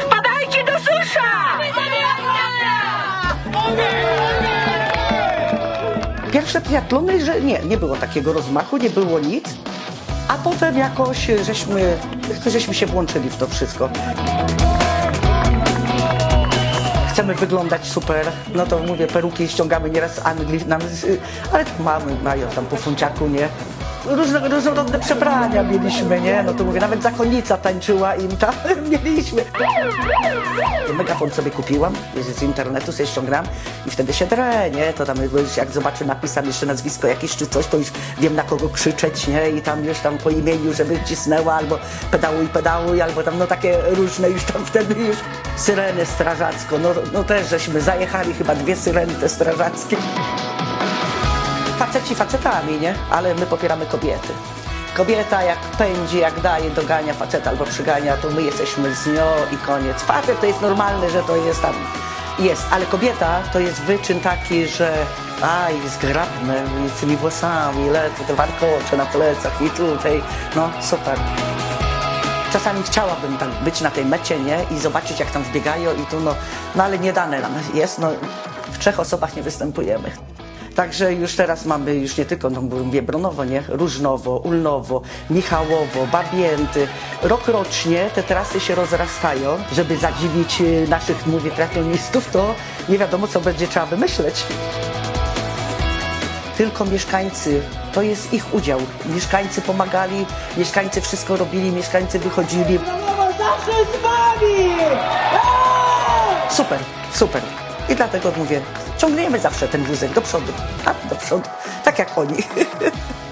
Wpadajcie do susza! Pierwsze triatlony, że nie, nie było takiego rozmachu, nie było nic. A potem jakoś żeśmy, jakoś żeśmy się włączyli w to wszystko. Chcemy wyglądać super, no to mówię, peruki ściągamy nieraz z Anglii, nam, ale mamy, mają tam po funciaku, nie? Różne, różnorodne przebrania mieliśmy, nie? No to mówię, nawet zakonnica tańczyła im tam, mieliśmy. Megafon sobie kupiłam, z internetu sobie ściągnęłam i wtedy się drę, nie? To tam jak zobaczę napis, tam jeszcze nazwisko jakieś czy coś, to już wiem na kogo krzyczeć, nie? I tam już tam po imieniu, żeby cisnęła, albo pedałuj, pedałuj, albo tam no takie różne już tam wtedy już syreny strażacko, no, no też żeśmy zajechali chyba dwie syreny te strażackie. Faceci facetami, nie? Ale my popieramy kobiety. Kobieta jak pędzi, jak daje, dogania faceta albo przygania, to my jesteśmy z nią i koniec. Facet to jest normalne, że to jest tam, jest, ale kobieta to jest wyczyn taki, że aj, zgrabne, z tymi włosami, lecą te warkocze na plecach i tutaj, no super. Czasami chciałabym tam być na tej mecie, nie? I zobaczyć, jak tam wbiegają i tu, no, no ale nie dane nam jest, no, w trzech osobach nie występujemy. Także już teraz mamy już nie tylko, no mówię, Bronowo, nie? Różnowo, Ulnowo, Michałowo, Babięty. Rok rocznie te trasy się rozrastają, żeby zadziwić y, naszych, mówię, triatlonistów, to nie wiadomo, co będzie trzeba wymyśleć tylko mieszkańcy. To jest ich udział. Mieszkańcy pomagali, mieszkańcy wszystko robili, mieszkańcy wychodzili. zawsze z wami! Super, super. I dlatego mówię, ciągniemy zawsze ten wózek do przodu. A, do przodu. Tak jak oni.